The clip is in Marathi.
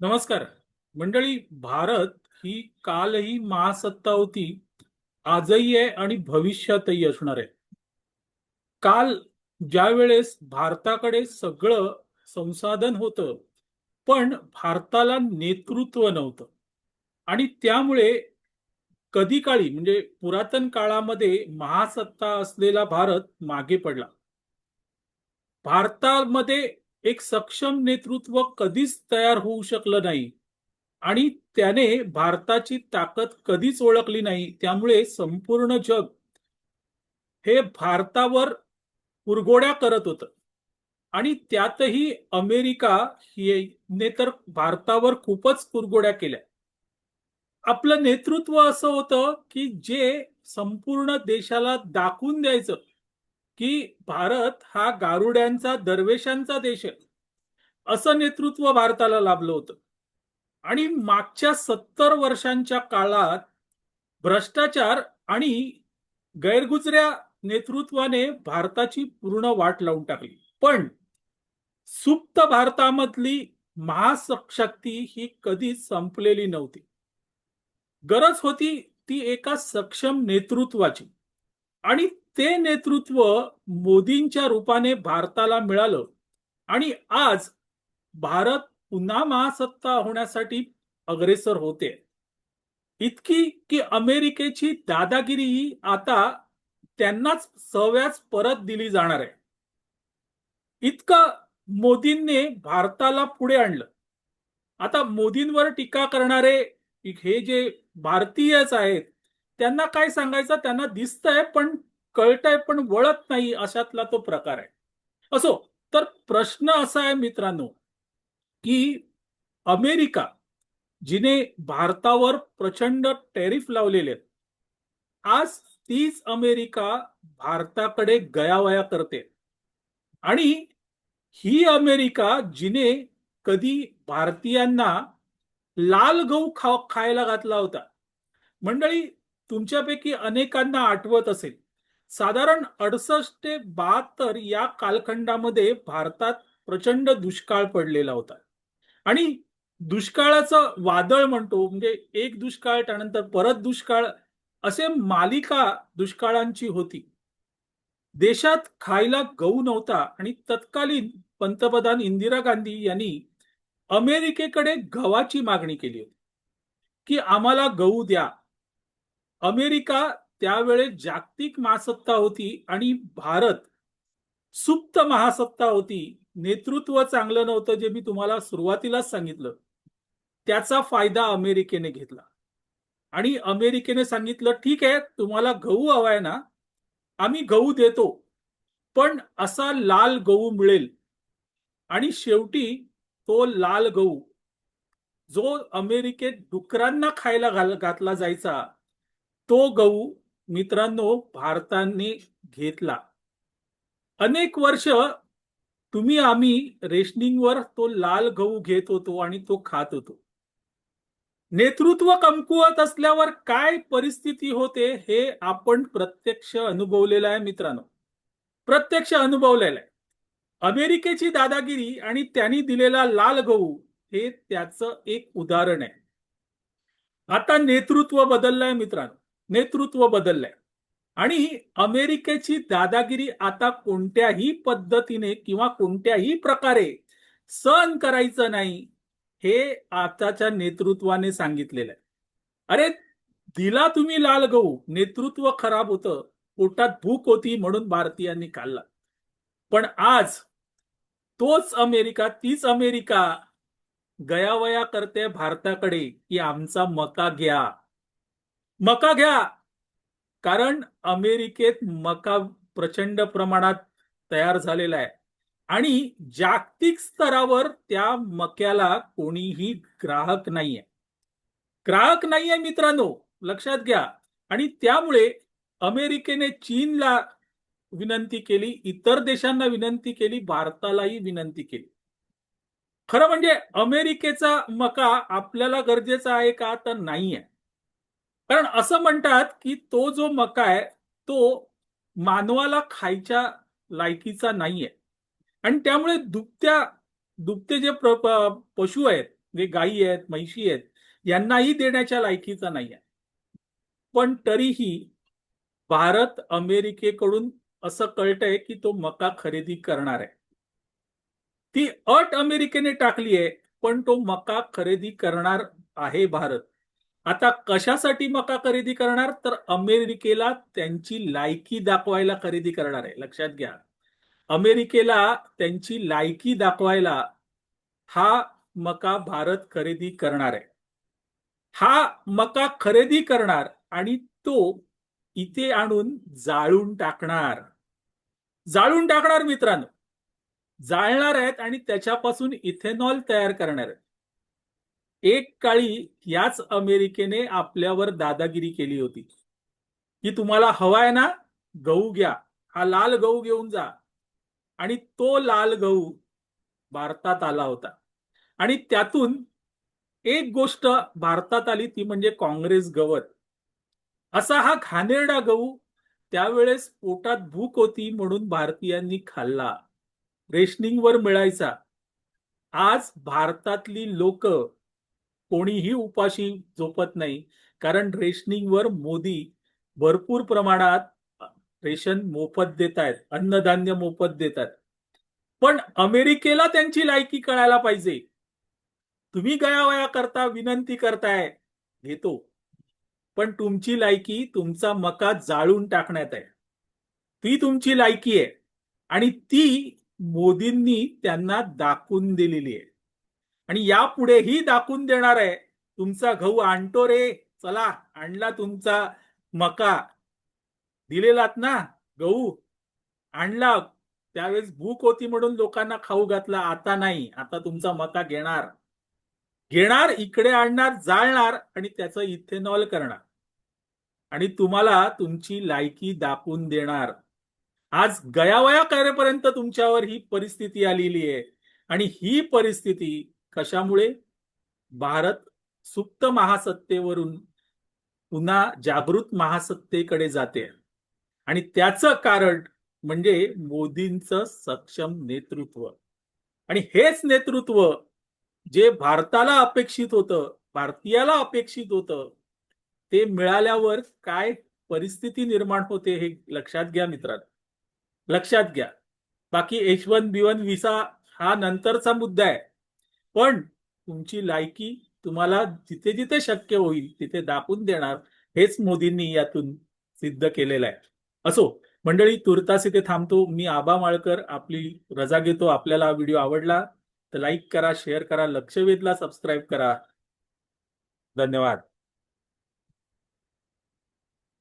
नमस्कार. मंडळी भारत ही कालही महासत्ता होती आजही आहे आणि भविष्यातही असणार आहे. काल ज्या वेळेस भारताकडे सगळं संसाधन होतं पण भारताला नेतृत्व नव्हतं. आणि त्यामुळे कधी काळी म्हणजे पुरातन काळामध्ये महासत्ता असलेला भारत मागे पडला. भारतामध्ये एक सक्षम नेतृत्व कधीच तयार होऊ शकलं नाही. आणि त्याने भारताची ताकद कधीच ओळखली नाही. त्यामुळे संपूर्ण जग हे भारतावर उरगोड्या करत होतं. आणि त्यातही अमेरिका ने तर भारतावर खूपच कुरगोड्या केल्या. आपलं नेतृत्व असं होतं की जे संपूर्ण देशाला दाखवून द्यायचं. की भारत हा गारुड्यांचा दरवेशांचा देश आहे. असं नेतृत्व भारताला लाभलं होतं. आणि मागच्या सत्तर वर्षांच्या काळात भ्रष्टाचार आणि गैरगुजऱ्या नेतृत्वाने भारताची पूर्ण वाट लावून टाकली. पण सुप्त भारतामधली महाशक्ती ही कधीच संपलेली नव्हती. गरज होती ती एका सक्षम नेतृत्वाची. आणि ते नेतृत्व मोदींच्या रूपाने भारताला मिळालं. आणि आज भारत पुन्हा महासत्ता होण्यासाठी अग्रेसर होते. इतकी की अमेरिकेची दादागिरी ही आता त्यांनाच सव्याच परत दिली जाणार आहे. इतकं मोदींनी भारताला पुढे आणलं. आता मोदींवर टीका करणारे हे जे भारतीयच आहेत त्यांना काय सांगायचं? त्यांना दिसतंय पण कळतंय पण वळत नाही अशातला तो प्रकार आहे. असो तर प्रश्न असा आहे मित्रांनो की अमेरिका जिने भारतावर प्रचंड टेरिफ लावलेले आहेत. आज तीच अमेरिका भारताकडे गयावया करते. आणि ही अमेरिका जिने कधी भारतीयांना लाल गहू खा खायला घातला होता. मंडळी तुमच्यापैकी अनेकांना आठवत असेल साधारण अडसष्ट ते बहात्तर या कालखंडामध्ये भारतात प्रचंड दुष्काळ पडलेला होता. आणि दुष्काळाचं वादळ म्हणतो म्हणजे एक दुष्काळ त्यानंतर परत दुष्काळ असे मालिका दुष्काळांची होती. देशात खायला गहू नव्हता आणि तत्कालीन पंतप्रधान इंदिरा गांधी यांनी अमेरिकेकडे गव्हाची मागणी केली होती की आम्हाला गहू द्या. अमेरिका त्यावेळेस जागतिक महासत्ता होती आणि भारत सुप्त महासत्ता होती. नेतृत्व चांगलं नव्हतं जे मी तुम्हाला सुरुवातीलाच सांगितलं. त्याचा फायदा अमेरिकेने घेतला. आणि अमेरिकेने सांगितलं ठीक आहे तुम्हाला गहू हवाय ना आम्ही गहू देतो पण असा लाल गहू मिळेल. आणि शेवटी तो लाल गहू जो अमेरिकेत डुकरांना खायला घाल घातला जायचा तो गहू मित्रांनो भारताने घेतला. अनेक वर्ष तुम्ही आम्ही रेशनिंगवर तो लाल गहू घेत होतो आणि तो खात होतो. नेतृत्व कमकुवत असल्यावर काय परिस्थिती होते हे आपण प्रत्यक्ष अनुभवलेलं आहे मित्रांनो. प्रत्यक्ष अनुभवलेलं आहे. अमेरिकेची दादागिरी आणि त्यांनी दिलेला लाल गहू हे त्याचं एक उदाहरण आहे. आता नेतृत्व बदललंय मित्रांनो. नेतृत्व बदललंय. आणि अमेरिकेची दादागिरी आता कोणत्याही पद्धतीने किंवा कोणत्याही प्रकारे सहन करायचं नाही हे आताच्या नेतृत्वाने सांगितलेलं आहे. अरे दिला तुम्ही लाल गहू नेतृत्व खराब होतं पोटात भूक होती म्हणून भारतीयांनी खाल्ला पण आज तोच अमेरिका तीच अमेरिका गयावया करते भारताकडे की आमचा मका घ्या. मका घ्या. कारण अमेरिकेत मका प्रचंड प्रमाणात तयार झालेला आहे. आणि जागतिक स्तरावर त्या मक्याला कोणीही ग्राहक नाहीये. ग्राहक नाहीये मित्रांनो लक्षात घ्या. आणि त्यामुळे अमेरिकेने चीनला विनंती केली इतर देशांना विनंती केली भारतालाही विनंती केली. खरं म्हणजे अमेरिकेचा मका आपल्याला गरजेचा आहे का? तर नाहीये. कारण असं म्हणतात की तो जो मका आहे तो मानवाला खायच्या लायकीचा नाहीये. आणि त्यामुळे दुभत्या दुभते जे पशु आहेत जे गायी आहेत म्हैशी आहेत यांनाही देण्याच्या लायकीचा नाही आहे पण तरीही भारत अमेरिकेकडून असं कळतंय की तो मका खरेदी करणार आहे. ती अट अमेरिकेने टाकली आहे पण तो मका खरेदी करणार आहे भारत. आता कशासाठी मका खरेदी करणार? तर अमेरिकेला त्यांची लायकी दाखवायला खरेदी करणार आहे. लक्षात घ्या. अमेरिकेला त्यांची लायकी दाखवायला हा मका भारत खरेदी करणार आहे. हा मका खरेदी करणार आणि तो इथे आणून जाळून टाकणार. जाळून टाकणार मित्रांनो. जाळणार आहेत आणि त्याच्यापासून इथेनॉल तयार करणार आहेत. एक काळी याच अमेरिकेने आपल्यावर दादागिरी केली होती. की तुम्हाला हवा आहे ना गहू घ्या. हा लाल गहू घेऊन जा. आणि तो लाल गहू भारतात आला होता. आणि त्यातून एक गोष्ट भारतात आली ती म्हणजे काँग्रेस गवत. असा हा घाणेरडा गहू त्यावेळेस पोटात भूक होती म्हणून भारतीयांनी खाल्ला. रेशनिंगवर मिळायचा. आज भारतातली लोक कोणीही उपाशी झोपत नाही. कारण रेशनिंगवर मोदी भरपूर प्रमाणात रेशन मोफत देत आहेत अन्नधान्य मोफत देतात. पण अमेरिकेला त्यांची लायकी कळायला पाहिजे. तुम्ही गयावया करता विनंती करताय घेतो. पण तुमची लायकी तुमचा मका जाळून टाकण्यात आहे. ती तुमची लायकी आहे. आणि ती मोदींनी त्यांना दाखवून दिलेली आहे. आणि यापुढेही दाखवून देणार आहे. तुमचा गहू आणतो रे चला आणला तुमचा मका. दिलेलात ना गहू? आणला. त्यावेळेस भूक होती म्हणून लोकांना खाऊ घातला. आता नाही. आता तुमचा मका घेणार. घेणार इकडे आणणार जाळणार आणि त्याचं इथेनॉल करणार. आणि तुम्हाला तुमची लायकी दाखवून देणार. आज गयावया करेपर्यंत तुमच्यावर ही परिस्थिती आलेली आहे. आणि ही परिस्थिती कशामुळे भारत सुप्त महासत्तेवरून पुन्हा जागृत महासत्तेकडे जाते? आणि त्याचं कारण म्हणजे मोदींचं सक्षम नेतृत्व. आणि हेच नेतृत्व जे भारताला अपेक्षित होतं भारतीयाला अपेक्षित होतं ते मिळाल्यावर काय परिस्थिती निर्माण होते हे लक्षात घ्या मित्रांनो. लक्षात घ्या. बाकी H one B one visa हा नंतरचा मुद्दा आहे. पण तुमची लायकी तुम्हाला जिथे जिथे शक्य होईल तिथे दाखवून देणार हेच मोदींनी यातून सिद्ध केलेलं आहे. असो मंडळी तुर्तास इथे थांबतो. मी आबा माळकर आपली रजा घेतो. आपल्याला हा व्हिडिओ आवडला तर लाईक करा शेअर करा लक्ष वेधला सबस्क्राईब करा. धन्यवाद.